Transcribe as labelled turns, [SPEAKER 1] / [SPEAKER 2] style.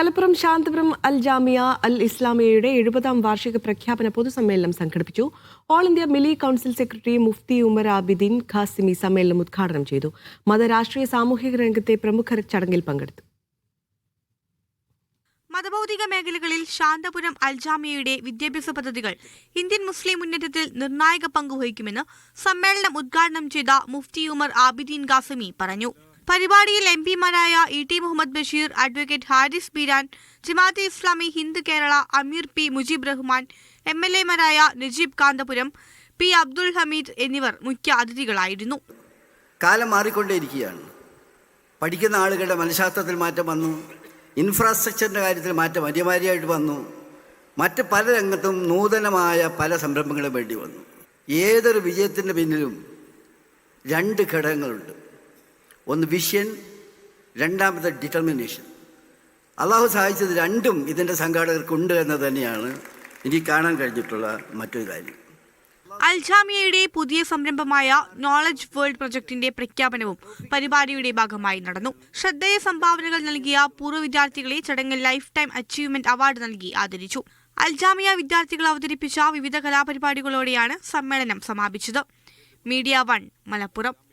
[SPEAKER 1] മലപ്പുറം ശാന്തപുരം അൽ ജാമിയ അൽ ഇസ്ലാമിയയുടെ എഴുപതാം വാർഷിക പ്രഖ്യാപന പൊതുസമ്മേളനം സംഘടിപ്പിച്ചു. All India Milli council secretary Mufti Umar Abidin Qasmi സമ്മേളനം ഉദ്ഘാടനം ചെയ്തു. മതരാഷ്ട്രീയ സാമൂഹിക രംഗത്തെ പ്രമുഖർ ചടങ്ങിൽ പങ്കെടുത്തു.
[SPEAKER 2] മതഭൗതിക മേഖലകളിൽ ശാന്തപുരം അൽജാമിയയുടെ വിദ്യാഭ്യാസ പദ്ധതികൾ ഇന്ത്യൻ മുസ്ലിം മുന്നേറ്റത്തിൽ നിർണായക പങ്കുവഹിക്കുമെന്ന് സമ്മേളനം ഉദ്ഘാടനം ചെയ്ത മുഫ്തി ഉമർ ആബിദീൻ ഖാസിമി പറഞ്ഞു. പരിപാടിയിൽ M പിമാരായ E T Muhammad Basheer advocate Haris Beeran Jamaate Islami Hind Kerala Ameer P Mujeeb Rahman M L എമാരായ Najeeb Kanthapuram P Abdul Hameed എന്നിവർ മുഖ്യ അതിഥികളായിരുന്നു.
[SPEAKER 3] കാലം മാറിക്കൊണ്ടേയിരിക്കുകയാണ്. പഠിക്കുന്ന ആളുകളുടെ മനഃശാസ്ത്രത്തിൽ മാറ്റം വന്നു ഇൻഫ്രാസ്ട്രക്ചറിന്റെ കാര്യത്തിൽ മാറ്റം അനിവാര്യമായിട്ട് വന്നു മറ്റ് പല രംഗത്തും നൂതനമായ പല സംരംഭങ്ങളും വേണ്ടി വന്നു. ഏതൊരു വിജയത്തിന്റെ പിന്നിലും രണ്ട് ഘടകങ്ങളുണ്ട്. ഒന്ന് വിഷൻ രണ്ടാമത്തെ ഡിറ്റർമിനേഷൻ അള്ളാഹു സഹായിച്ചത് രണ്ടും ഇതിന്റെ സംഘാടകർക്കുണ്ട് എന്ന് തന്നെയാണ് എനിക്ക് കാണാൻ കഴിഞ്ഞിട്ടുള്ള മറ്റൊരു കാര്യം.
[SPEAKER 2] അൽജാമിയയുടെ പുതിയ സംരംഭമായ നോളജ് വേൾഡ് പ്രൊജക്ടിന്റെ പ്രഖ്യാപനവും പരിപാടിയുടെ ഭാഗമായി നടന്നു. ശ്രദ്ധേയ സംഭാവനകൾ നൽകിയ പൂർവ വിദ്യാർത്ഥികളെ ചടങ്ങിൽ ലൈഫ് ടൈം അച്ചീവ്മെന്റ് അവാർഡ് നൽകി ആദരിച്ചു. അൽജാമിയ വിദ്യാർത്ഥികൾ അവതരിപ്പിച്ച വിവിധ കലാപരിപാടികളോടെയാണ് സമ്മേളനം സമാപിച്ചത്. Media one Malappuram.